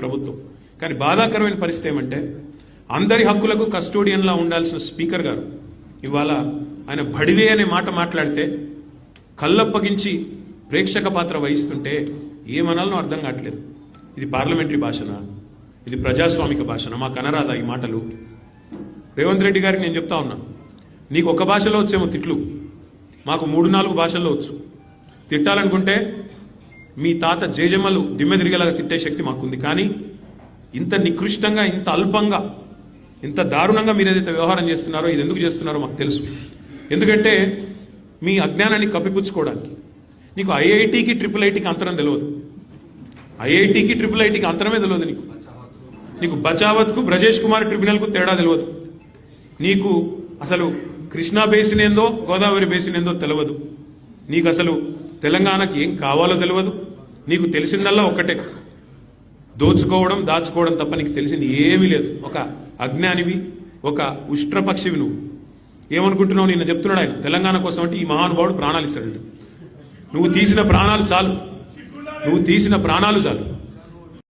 ప్రభుత్వం. కానీ బాధాకరమైన పరిస్థితి ఏమంటే అందరి హక్కులకు కస్టోడియన్లా ఉండాల్సిన స్పీకర్ గారు ఇవాళ ఆయన బడివే అనే మాట మాట్లాడితే కళ్ళప్పగించి ప్రేక్షక పాత్ర వహిస్తుంటే ఏమనాలనో అర్థం కావట్లేదు. ఇది పార్లమెంటరీ భాషనా? ఇది ప్రజాస్వామిక భాషనా? మాకు అనరాదా ఈ మాటలు? రేవంత్ రెడ్డి గారికి నేను చెప్తా ఉన్నా నీకు ఒక భాషలో వచ్చేమో తిట్లు. మాకు మూడు నాలుగు భాషల్లో వచ్చు. తిట్టాలనుకుంటే మీ తాత జేజమ్మలు దిమ్మె తిరిగేలాగా తిట్టే శక్తి మాకుంది. కానీ ఇంత నికృష్టంగా ఇంత అల్పంగా ఇంత దారుణంగా మీరు ఏదైతే వ్యవహారం చేస్తున్నారో ఇది ఎందుకు చేస్తున్నారో మాకు తెలుసు. ఎందుకంటే మీ అజ్ఞానాన్ని కప్పిపుచ్చుకోవడానికి నీకు ఐఐటికి ట్రిపుల్ ఐటీకి అంతరం తెలియదు ఐఐటికి ట్రిపుల్ ఐటీకి అంతరమే తెలియదు నీకు. నీకు బచావత్కు బ్రజేష్ కుమార్ ట్రిబ్యునల్కు తేడా తెలియదు నీకు అసలు కృష్ణా బేసిన్ ఏందో గోదావరి బేసిన్ ఏందో తెలియదు నీకు అసలు తెలంగాణకి ఏం కావాలో తెలియదు నీకు తెలిసిందల్లా ఒక్కటే. దోచుకోవడం దాచుకోవడం తప్ప నీకు తెలిసింది ఏమీ లేదు. ఒక అజ్ఞానివి ఒక ఉష్ట్రపక్షివి నువ్వు. ఏమనుకుంటున్నావు? నిన్న చెప్తున్నాడు ఆయన. తెలంగాణ కోసం అంటే ఈ మహానుభావుడు ప్రాణాలు ఇస్తాడు నువ్వు తీసిన ప్రాణాలు చాలు. నువ్వు తీసిన ప్రాణాలు చాలు.